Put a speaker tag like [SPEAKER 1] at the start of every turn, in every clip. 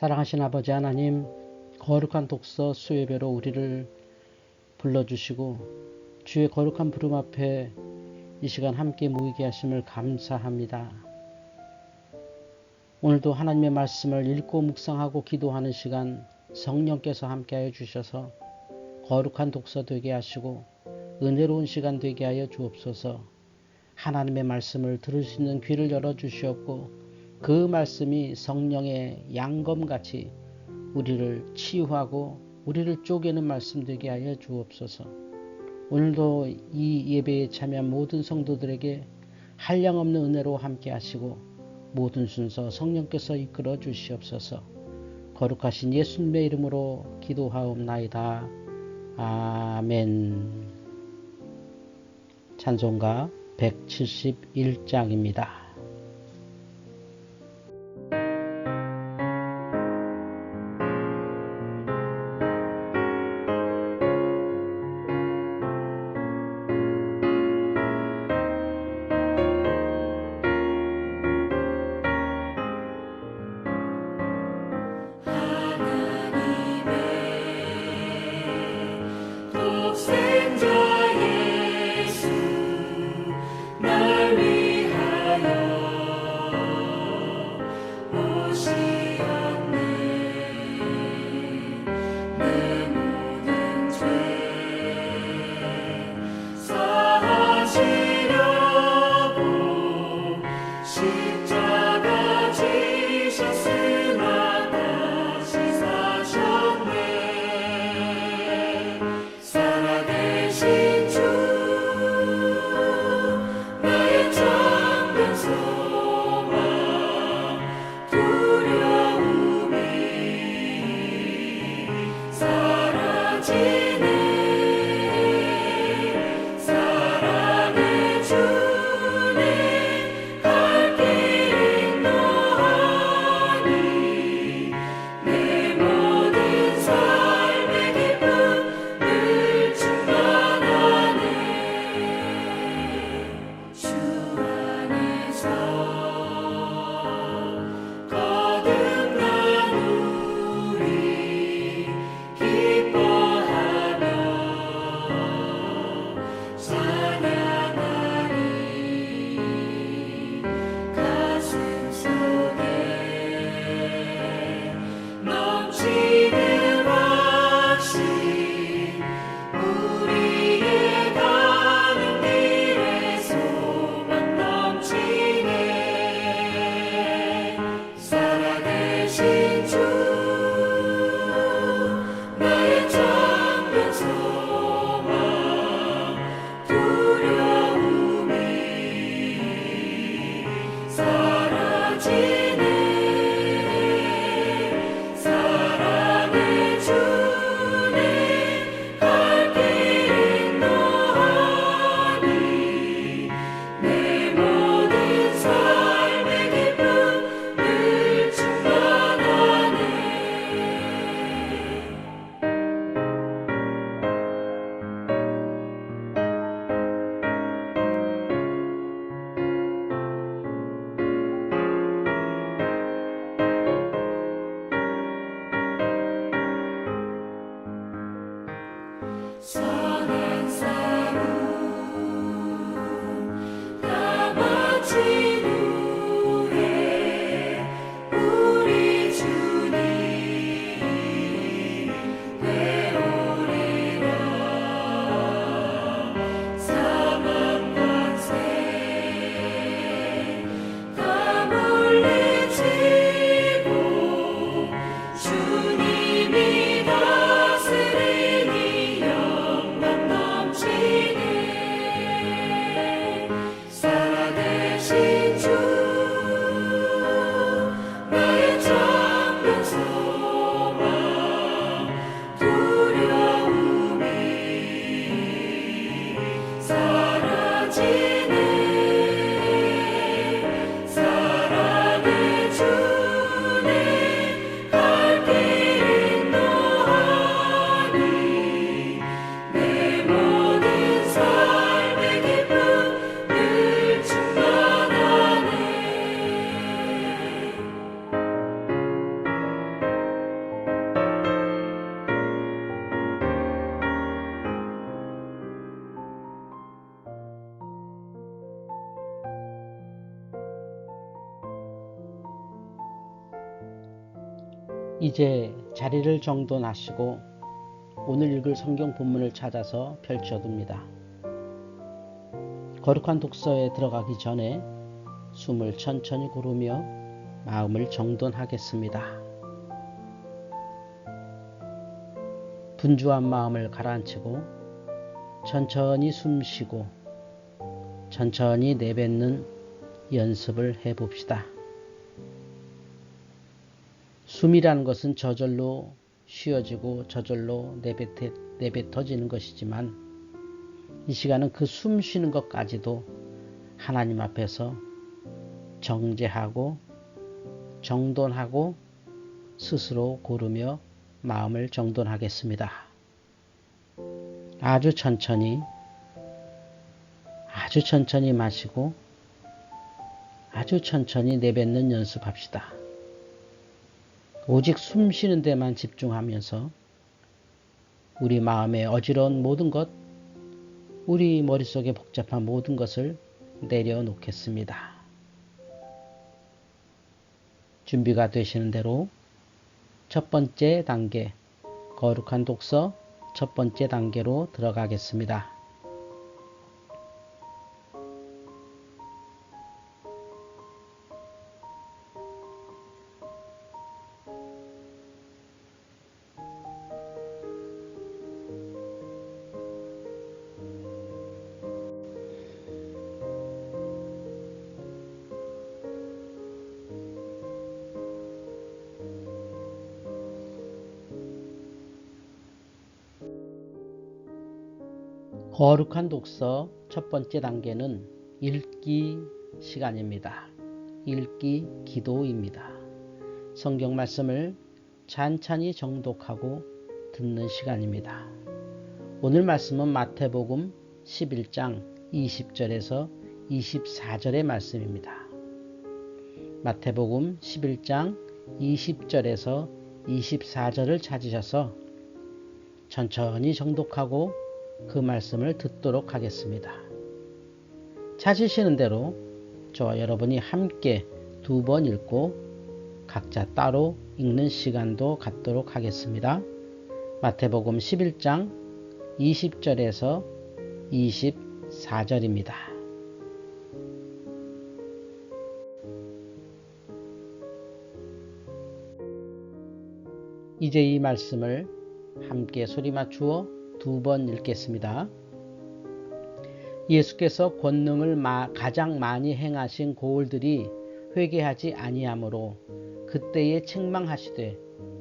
[SPEAKER 1] 사랑하신 아버지 하나님, 거룩한 독서 수요배로 우리를 불러주시고 주의 거룩한 부름 앞에 이 시간 함께 모이게 하심을 감사합니다. 오늘도 하나님의 말씀을 읽고 묵상하고 기도하는 시간 성령께서 함께하여 주셔서 거룩한 독서 되게 하시고 은혜로운 시간 되게 하여 주옵소서. 하나님의 말씀을 들을 수 있는 귀를 열어 주시옵고 그 말씀이 성령의 양검같이 우리를 치유하고 우리를 쪼개는 말씀 되게 하여 주옵소서. 오늘도 이 예배에 참여한 모든 성도들에게 한량없는 은혜로 함께 하시고 모든 순서 성령께서 이끌어 주시옵소서. 거룩하신 예수님의 이름으로 기도하옵나이다. 아멘. 찬송가 171장입니다.
[SPEAKER 2] 이제 자리를 정돈하시고 오늘 읽을 성경 본문을 찾아서 펼쳐둡니다. 거룩한 독서에 들어가기 전에 숨을 천천히 고르며 마음을 정돈하겠습니다. 분주한 마음을 가라앉히고 천천히 숨 쉬고 천천히 내뱉는 연습을 해 봅시다. 숨이라는 것은 저절로 쉬어지고 저절로 내뱉, 내뱉어지는 것이지만 이 시간은 그 숨 쉬는 것까지도 하나님 앞에서 정제하고 정돈하고 스스로 고르며 마음을 정돈하겠습니다. 아주 천천히 아주 천천히 마시고 아주 천천히 내뱉는 연습합시다. 오직 숨 쉬는 데만 집중하면서 우리 마음의 어지러운 모든 것, 우리 머릿속에 복잡한 모든 것을 내려놓겠습니다. 준비가 되시는 대로 첫 번째 단계, 거룩한 독서 첫 번째 단계로 들어가겠습니다. 거룩한 독서 첫 번째 단계는 읽기 시간입니다. 읽기 기도입니다. 성경 말씀을 찬찬히 정독하고 듣는 시간입니다. 오늘 말씀은 마태복음 11장 20절에서 24절의 말씀입니다. 마태복음 11장 20절에서 24절을 찾으셔서 천천히 정독하고 그 말씀을 듣도록 하겠습니다. 찾으시는 대로 저와 여러분이 함께 두 번 읽고 각자 따로 읽는 시간도 갖도록 하겠습니다. 마태복음 11장 20절에서 24절입니다. 이제 이 말씀을 함께 소리 맞추어 두 번 읽겠습니다. 예수께서 권능을 가장 많이 행하신 고을들이 회개하지 아니하므로 그때에 책망하시되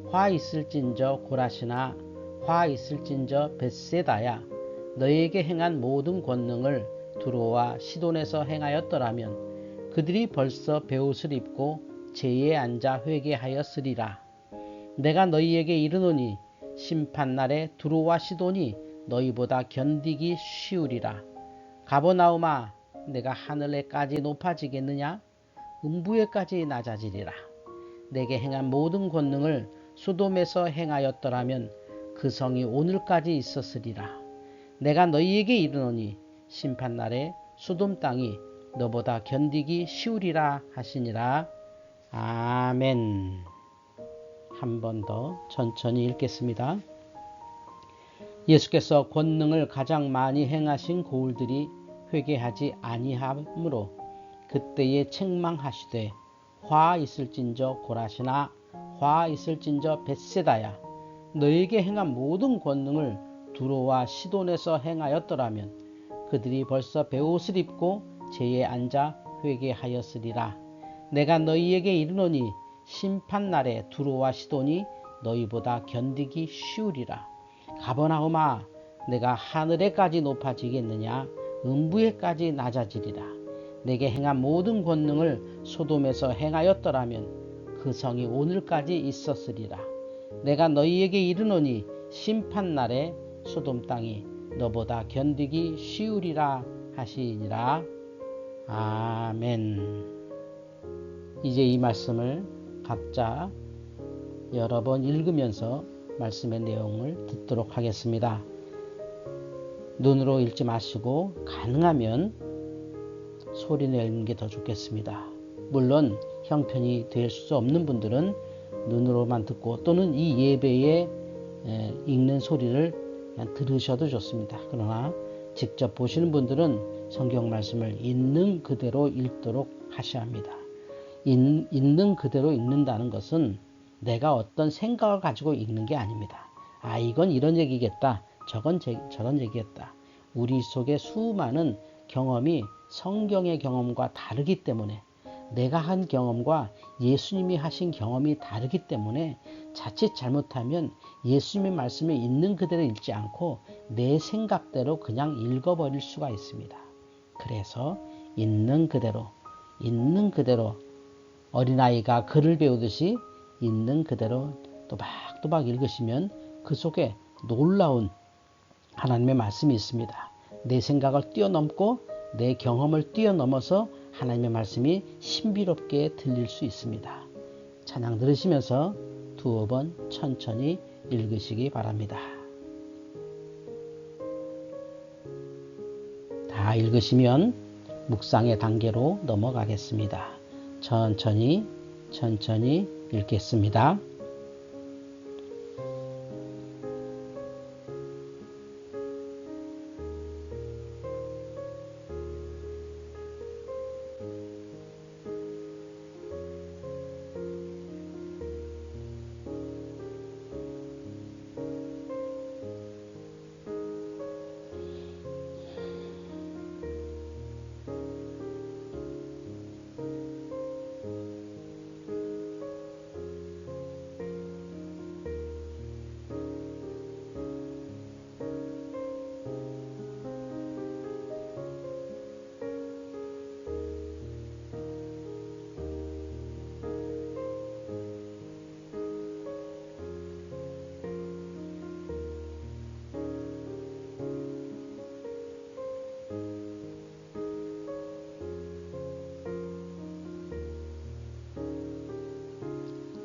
[SPEAKER 2] 화 있을진저 고라시나 화 있을진저 벳세다야 너에게 행한 모든 권능을 두로와 시돈에서 행하였더라면 그들이 벌써 베옷을 입고 제에 앉아 회개하였으리라 내가 너희에게 이르노니 심판날에 두로와 시돈이 너희보다 견디기 쉬우리라. 가버나우마 내가 하늘에까지 높아지겠느냐? 음부에까지 낮아지리라. 내게 행한 모든 권능을 소돔에서 행하였더라면 그 성이 오늘까지 있었으리라. 내가 너희에게 이르노니 심판날에 소돔 땅이 너보다 견디기 쉬우리라 하시니라. 아멘 한 번 더 천천히 읽겠습니다. 예수께서 권능을 가장 많이 행하신 고울들이 회개하지 아니하므로 그때에 책망하시되 화 있을진저 고라시나 화 있을진저 벳세다야 너에게 행한 모든 권능을 두로와 시돈에서 행하였더라면 그들이 벌써 베옷을 입고 제에 앉아 회개하였으리라 내가 너희에게 이르노니 심판날에 두로와 시돈이 너희보다 견디기 쉬우리라. 가버나움아 내가 하늘에까지 높아지겠느냐? 음부에까지 낮아지리라. 내게 행한 모든 권능을 소돔에서 행하였더라면 그 성이 오늘까지 있었으리라. 내가 너희에게 이르노니 심판날에 소돔 땅이 너보다 견디기 쉬우리라 하시니라. 아멘. 이제 이 말씀을 각자 여러 번 읽으면서 말씀의 내용을 듣도록 하겠습니다. 눈으로 읽지 마시고 가능하면 소리 내는 게 더 좋겠습니다. 물론 형편이 될 수 없는 분들은 눈으로만 듣고 또는 이 예배에 에, 읽는 소리를 그냥 들으셔도 좋습니다. 그러나 직접 보시는 분들은 성경 말씀을 있는 그대로 읽도록 하셔야 합니다. 있, 있는 그대로 읽는다는 것은 내가 어떤 생각을 가지고 읽는 게 아닙니다. 아, 이건 이런 얘기겠다. 저건 제, 저런 얘기겠다. 우리 속에 수많은 경험이 성경의 경험과 다르기 때문에 내가 한 경험과 예수님이 하신 경험이 다르기 때문에 자칫 잘못하면 예수님의 말씀을 있는 그대로 읽지 않고 내 생각대로 그냥 읽어버릴 수가 있습니다. 그래서 있는 그대로, 있는 그대로 어린아이가 글을 배우듯이 있는 그대로 또박또박 읽으시면 그 속에 놀라운 하나님의 말씀이 있습니다. 내 생각을 뛰어넘고 내 경험을 뛰어넘어서 하나님의 말씀이 신비롭게 들릴 수 있습니다. 찬양 들으시면서 두어 번 천천히 읽으시기 바랍니다. 다 읽으시면 묵상의 단계로 넘어가겠습니다. 천천히 천천히 읽겠습니다.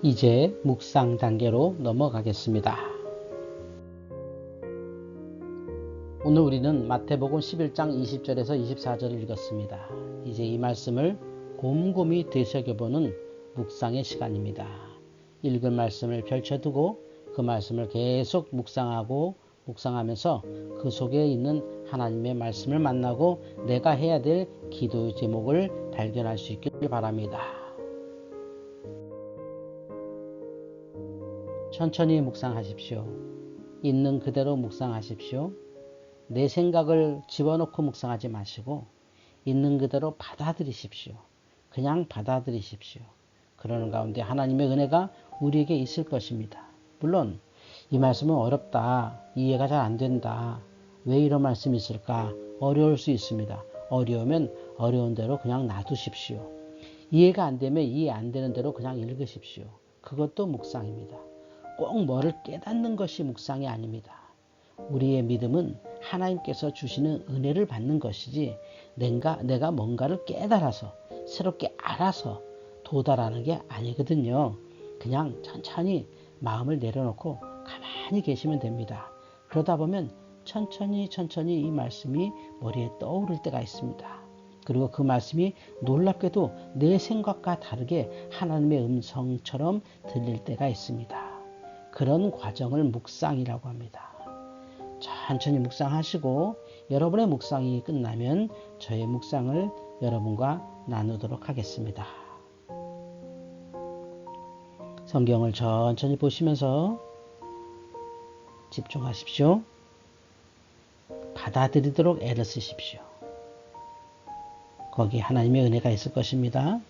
[SPEAKER 2] 이제 묵상 단계로 넘어가겠습니다. 오늘 우리는 마태복음 11장 20절에서 24절을 읽었습니다. 이제 이 말씀을 곰곰이 되새겨보는 묵상의 시간입니다. 읽은 말씀을 펼쳐두고 그 말씀을 계속 묵상하고 묵상하면서 그 속에 있는 하나님의 말씀을 만나고 내가 해야 될 기도 제목을 발견할 수 있길 바랍니다. 천천히 묵상하십시오. 있는 그대로 묵상하십시오. 내 생각을 집어넣고 묵상하지 마시고 있는 그대로 받아들이십시오. 그냥 받아들이십시오. 그러는 가운데 하나님의 은혜가 우리에게 있을 것입니다. 물론 이 말씀은 어렵다. 이해가 잘 안 된다. 왜 이런 말씀이 있을까? 어려울 수 있습니다. 어려우면 어려운 대로 그냥 놔두십시오. 이해가 안 되면 이해 안 되는 대로 그냥 읽으십시오. 그것도 묵상입니다. 꼭 뭐를 깨닫는 것이 묵상이 아닙니다. 우리의 믿음은 하나님께서 주시는 은혜를 받는 것이지 내가, 내가 뭔가를 깨달아서 새롭게 알아서 도달하는 게 아니거든요. 그냥 천천히 마음을 내려놓고 가만히 계시면 됩니다. 그러다 보면 천천히 천천히 이 말씀이 머리에 떠오를 때가 있습니다. 그리고 그 말씀이 놀랍게도 내 생각과 다르게 하나님의 음성처럼 들릴 때가 있습니다. 그런 과정을 묵상이라고 합니다. 천천히 묵상하시고 여러분의 묵상이 끝나면 저의 묵상을 여러분과 나누도록 하겠습니다. 성경을 천천히 보시면서 집중하십시오. 받아들이도록 애를 쓰십시오. 거기 하나님의 은혜가 있을 것입니다.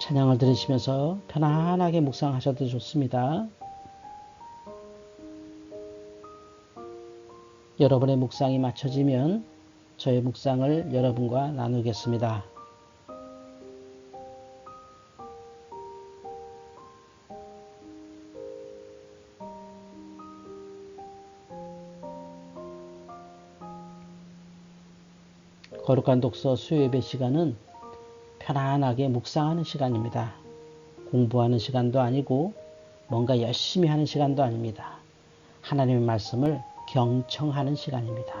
[SPEAKER 2] 찬양을 들으시면서 편안하게 묵상하셔도 좋습니다. 여러분의 묵상이 마쳐지면 저의 묵상을 여러분과 나누겠습니다. 거룩한 독서 수요예배 시간은 편안하게 묵상하는 시간입니다. 공부하는 시간도 아니고 뭔가 열심히 하는 시간도 아닙니다. 하나님의 말씀을 경청하는 시간입니다.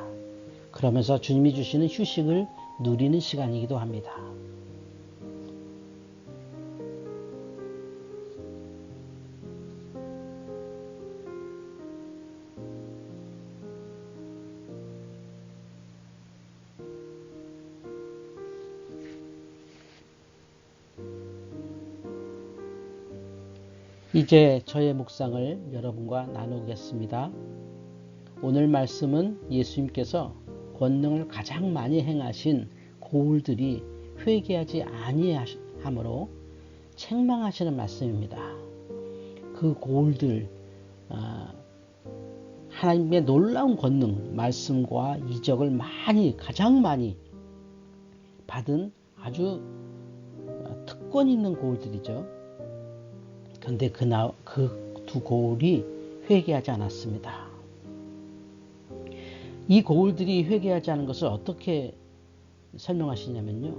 [SPEAKER 2] 그러면서 주님이 주시는 휴식을 누리는 시간이기도 합니다. 이제 저의 묵상을 여러분과 나누겠습니다. 오늘 말씀은 예수님께서 권능을 가장 많이 행하신 고울들이 회개하지 아니함으로 책망하시는 말씀입니다. 그 고울들 아, 하나님의 놀라운 권능, 말씀과 이적을 많이 가장 많이 받은 아주 특권 있는 고울들이죠. 그런데 그 두 고울이 회개하지 않았습니다. 이 고울들이 회개하지 않은 것을 어떻게 설명하시냐면요.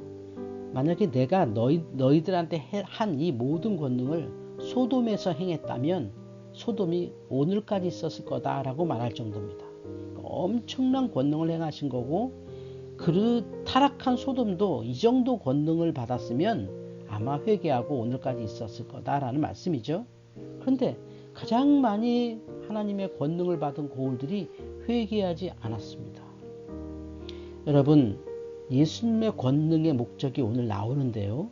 [SPEAKER 2] 만약에 내가 너희, 너희들한테 한 이 모든 권능을 소돔에서 행했다면 소돔이 오늘까지 있었을 거다라고 말할 정도입니다. 엄청난 권능을 행하신 거고 그 타락한 소돔도 이 정도 권능을 받았으면 아마 회개하고 오늘까지 있었을 거다라는 말씀이죠. 그런데 가장 많이 하나님의 권능을 받은 고울들이 회개하지 않았습니다. 여러분, 예수님의 권능의 목적이 오늘 나오는데요.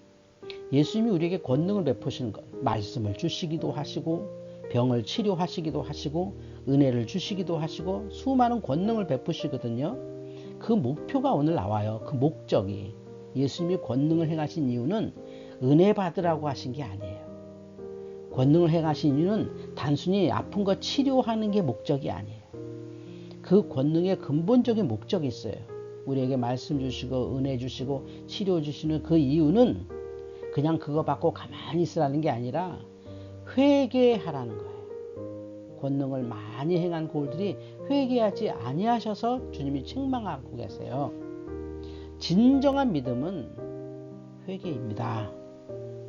[SPEAKER 2] 예수님이 우리에게 권능을 베푸시는 것, 말씀을 주시기도 하시고, 병을 치료하시기도 하시고, 은혜를 주시기도 하시고, 수많은 권능을 베푸시거든요. 그 목표가 오늘 나와요. 그 목적이. 예수님이 권능을 행하신 이유는 은혜 받으라고 하신 게 아니에요. 권능을 행하신 이유는 단순히 아픈 거 치료하는 게 목적이 아니에요. 그 권능의 근본적인 목적이 있어요. 우리에게 말씀 주시고 은혜 주시고 치료 주시는 그 이유는 그냥 그거 받고 가만히 있으라는 게 아니라 회개하라는 거예요. 권능을 많이 행한 골들이 회개하지 아니하셔서 주님이 책망하고 계세요. 진정한 믿음은 회개입니다.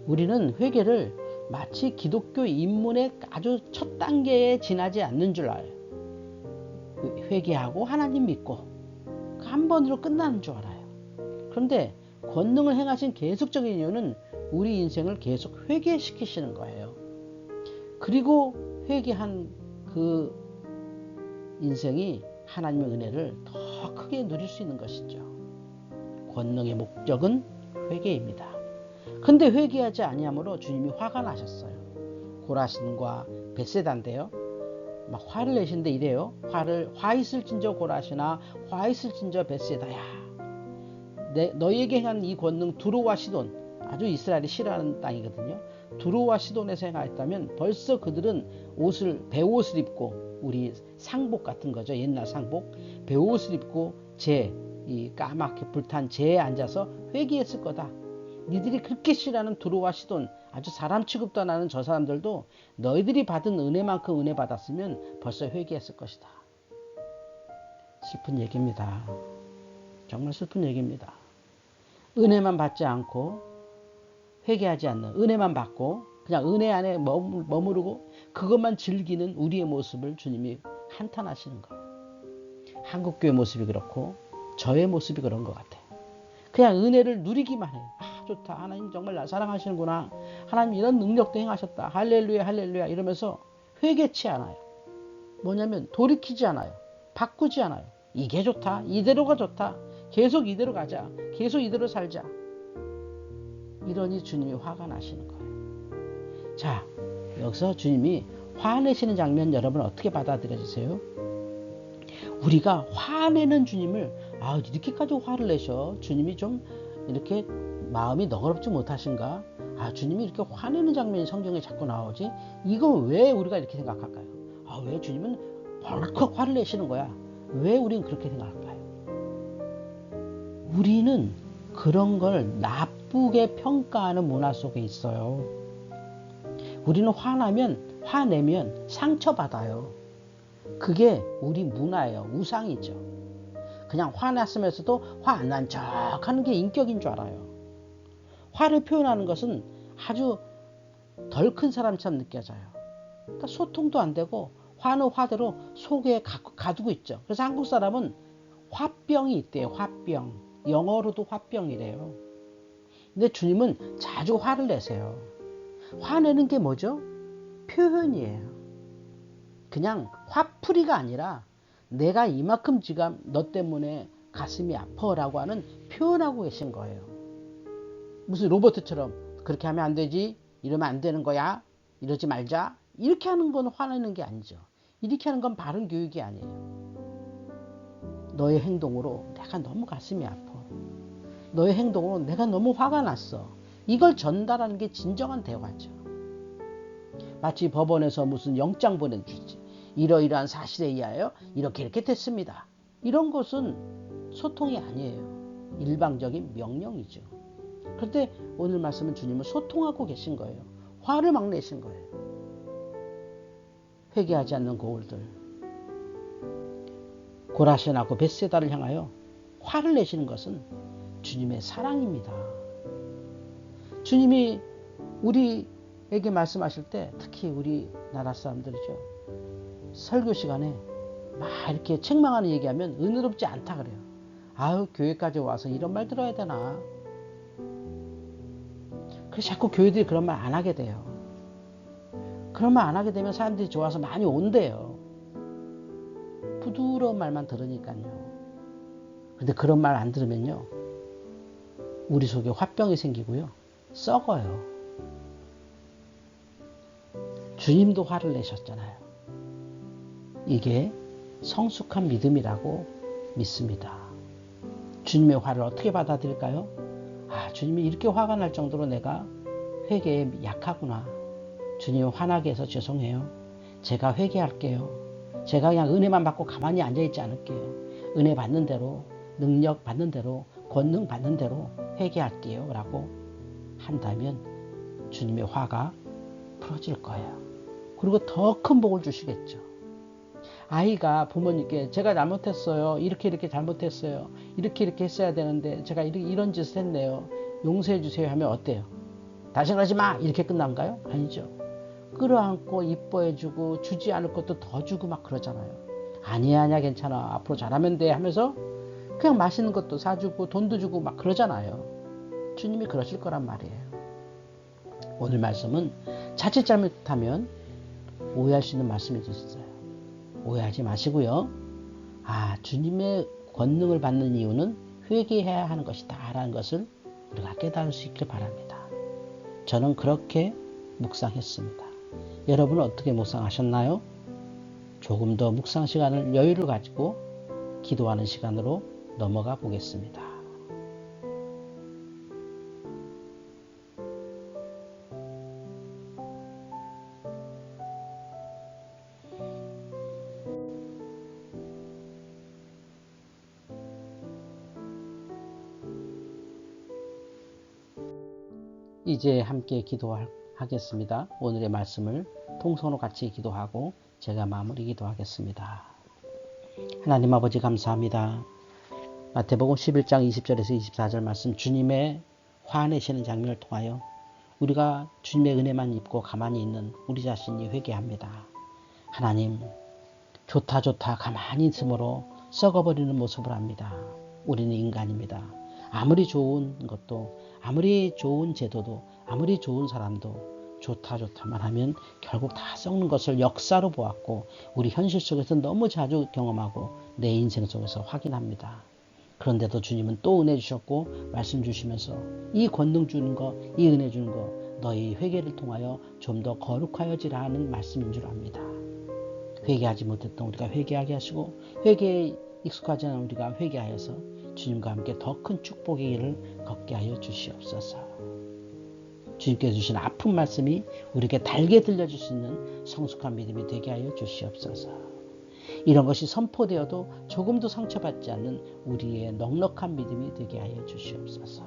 [SPEAKER 2] 우리는 회개를 마치 기독교 입문의 아주 첫 단계에 지나지 않는 줄 알아요. 회개하고 하나님 믿고 그한 번으로 끝나는 줄 알아요. 그런데 권능을 행하신 계속적인 이유는 우리 인생을 계속 회개시키시는 거예요. 그리고 회개한 그 인생이 하나님의 은혜를 더 크게 누릴 수 있는 것이죠. 권능의 목적은 회개입니다. 근데 회개하지 아니하므로 주님이 화가 나셨어요. 고라신과 베세다인데요. 막 화를 내신데 이래요. 화를 화 있을진저 고라시나 화 있을진저 베세다야. 내, 너희에게 행한 이 권능 두로와 시돈 아주 이스라엘이 싫어하는 땅이거든요. 두로와 시돈에서 행하였다면 벌써 그들은 옷을 배옷을 입고 우리 상복 같은 거죠. 옛날 상복 배옷을 입고 제 이 까맣게 불탄 재에 앉아서 회개했을 거다. 니들이 그렇게 싫어하는 두로와 시돈 아주 사람 취급도 안 하는 저 사람들도 너희들이 받은 은혜만큼 은혜 받았으면 벌써 회개했을 것이다. 슬픈 얘기입니다. 정말 슬픈 얘기입니다. 은혜만 받지 않고 회개하지 않는 은혜만 받고 그냥 은혜 안에 머무르고 그것만 즐기는 우리의 모습을 주님이 한탄하시는 거예요. 한국교회 모습이 그렇고 저의 모습이 그런 것 같아요. 그냥 은혜를 누리기만 해요. 아, 좋다. 하나님 정말 나 사랑하시는구나. 하나님 이런 능력도 행하셨다. 할렐루야, 할렐루야. 이러면서 회개치 않아요. 뭐냐면 돌이키지 않아요. 바꾸지 않아요. 이게 좋다. 이대로가 좋다. 계속 이대로 가자. 계속 이대로 살자. 이러니 주님이 화가 나시는 거예요. 자, 여기서 주님이 화내시는 장면 여러분 어떻게 받아들여주세요? 우리가 화내는 주님을 아 이렇게까지 화를 내셔 주님이 좀 이렇게 마음이 너그럽지 못하신가? 아 주님이 이렇게 화내는 장면이 성경에 자꾸 나오지? 이거 왜 우리가 이렇게 생각할까요? 아 왜 주님은 벌컥 화를 내시는 거야? 왜 우리는 그렇게 생각할까요? 우리는 그런 걸 나쁘게 평가하는 문화 속에 있어요. 우리는 화나면 화내면 상처받아요. 그게 우리 문화예요. 우상이죠. 그냥 화났으면서도 화 안 난 척 하는 게 인격인 줄 알아요. 화를 표현하는 것은 아주 덜 큰 사람처럼 느껴져요. 그러니까 소통도 안 되고 화는 화대로 속에 가, 가두고 있죠. 그래서 한국 사람은 화병이 있대요. 화병. 영어로도 화병이래요. 근데 주님은 자주 화를 내세요. 화내는 게 뭐죠? 표현이에요. 그냥 화풀이가 아니라 내가 이만큼 지금 너 때문에 가슴이 아파라고 하는 표현하고 계신 거예요. 무슨 로버트처럼 그렇게 하면 안 되지, 이러면 안 되는 거야, 이러지 말자. 이렇게 하는 건 화내는 게 아니죠. 이렇게 하는 건 바른 교육이 아니에요. 너의 행동으로 내가 너무 가슴이 아파. 너의 행동으로 내가 너무 화가 났어. 이걸 전달하는 게 진정한 대화죠. 마치 법원에서 무슨 영장 보내주지. 이러이러한 사실에 의하여 이렇게 이렇게 됐습니다. 이런 것은 소통이 아니에요. 일방적인 명령이죠. 그런데 오늘 말씀은 주님은 소통하고 계신 거예요. 화를 막 내신 거예요. 회개하지 않는 고울들. 고라신하고 베세다를 향하여 화를 내시는 것은 주님의 사랑입니다. 주님이 우리에게 말씀하실 때 특히 우리 나라 사람들이죠. 설교 시간에 막 이렇게 책망하는 얘기하면 은혜롭지 않다 그래요. 아유 교회까지 와서 이런 말 들어야 되나. 그래서 자꾸 교회들이 그런 말 안 하게 돼요. 그런 말 안 하게 되면 사람들이 좋아서 많이 온대요. 부드러운 말만 들으니까요. 근데 그런 말 안 들으면요. 우리 속에 화병이 생기고요. 썩어요. 주님도 화를 내셨잖아요. 이게 성숙한 믿음이라고 믿습니다. 주님의 화를 어떻게 받아들일까요? 아, 주님이 이렇게 화가 날 정도로 내가 회개에 약하구나. 주님 화나게 해서 죄송해요. 제가 회개할게요. 제가 그냥 은혜만 받고 가만히 앉아있지 않을게요. 은혜 받는 대로, 능력 받는 대로, 권능 받는 대로 회개할게요. 라고 한다면 주님의 화가 풀어질 거예요. 그리고 더 큰 복을 주시겠죠. 아이가 부모님께 제가 잘못했어요. 이렇게 이렇게 잘못했어요. 이렇게 이렇게 했어야 되는데 제가 이런 짓을 했네요. 용서해 주세요 하면 어때요? 다시 그러지 마! 이렇게 끝난가요? 아니죠. 끌어안고 이뻐해주고 주지 않을 것도 더 주고 막 그러잖아요. 아니야 아니야 괜찮아 앞으로 잘하면 돼 하면서 그냥 맛있는 것도 사주고 돈도 주고 막 그러잖아요. 주님이 그러실 거란 말이에요. 오늘 말씀은 자칫 잘못하면 오해할 수 있는 말씀이 있었어요. 오해하지 마시고요. 아 주님의 권능을 받는 이유는 회개해야 하는 것이다 라는 것을 우리가 깨달을 수 있길 바랍니다. 저는 그렇게 묵상했습니다. 여러분은 어떻게 묵상하셨나요? 조금 더 묵상 시간을 여유를 가지고 기도하는 시간으로 넘어가 보겠습니다. 이제 함께 기도하겠습니다. 오늘의 말씀을 통성으로 같이 기도하고 제가 마무리 기도하겠습니다. 하나님 아버지 감사합니다. 마태복음 11장 20절에서 24절 말씀 주님의 화내시는 장면을 통하여 우리가 주님의 은혜만 입고 가만히 있는 우리 자신이 회개합니다. 하나님 좋다 좋다 가만히 있음으로 썩어버리는 모습을 합니다. 우리는 인간입니다. 아무리 좋은 것도 아무리 좋은 제도도 아무리 좋은 사람도 좋다 좋다만 하면 결국 다 썩는 것을 역사로 보았고 우리 현실 속에서 너무 자주 경험하고 내 인생 속에서 확인합니다. 그런데도 주님은 또 은혜 주셨고 말씀 주시면서 이 권능 주는 거, 이 은혜 주는 거 너희 회개를 통하여 좀 더 거룩하여지라 하는 말씀인 줄 압니다. 회개하지 못했던 우리가 회개하게 하시고 회개에 익숙하지 않은 우리가 회개하여서 주님과 함께 더 큰 축복의 길을 걷게 하여 주시옵소서. 주님께서 주신 아픈 말씀이 우리에게 달게 들려줄 수 있는 성숙한 믿음이 되게 하여 주시옵소서. 이런 것이 선포되어도 조금도 상처받지 않는 우리의 넉넉한 믿음이 되게 하여 주시옵소서.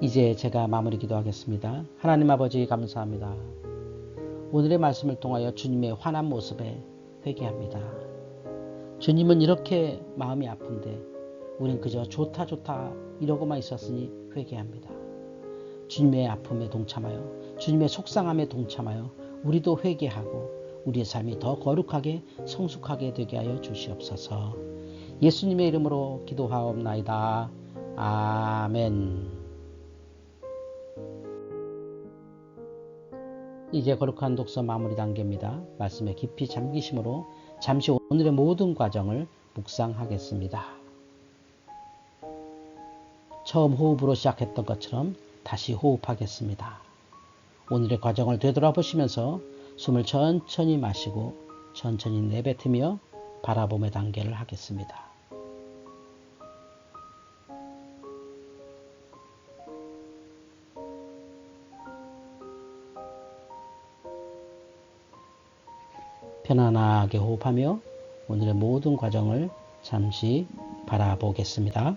[SPEAKER 2] 이제 제가 마무리 기도하겠습니다. 하나님 아버지 감사합니다. 오늘의 말씀을 통하여 주님의 환한 모습에 회개합니다. 주님은 이렇게 마음이 아픈데 우린 그저 좋다 좋다 이러고만 있었으니 회개합니다. 주님의 아픔에 동참하여 주님의 속상함에 동참하여 우리도 회개하고 우리의 삶이 더 거룩하게 성숙하게 되게 하여 주시옵소서. 예수님의 이름으로 기도하옵나이다. 아멘. 이제 거룩한 독서 마무리 단계입니다. 말씀에 깊이 잠기심으로 잠시 오늘의 모든 과정을 묵상하겠습니다. 처음 호흡으로 시작했던 것처럼 다시 호흡하겠습니다. 오늘의 과정을 되돌아보시면서 숨을 천천히 마시고 천천히 내뱉으며 바라봄의 단계를 하겠습니다. 편안하게 호흡하며 오늘의 모든 과정을 잠시 바라보겠습니다.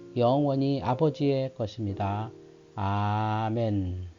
[SPEAKER 2] 영원히 아버지의 것입니다. 아멘.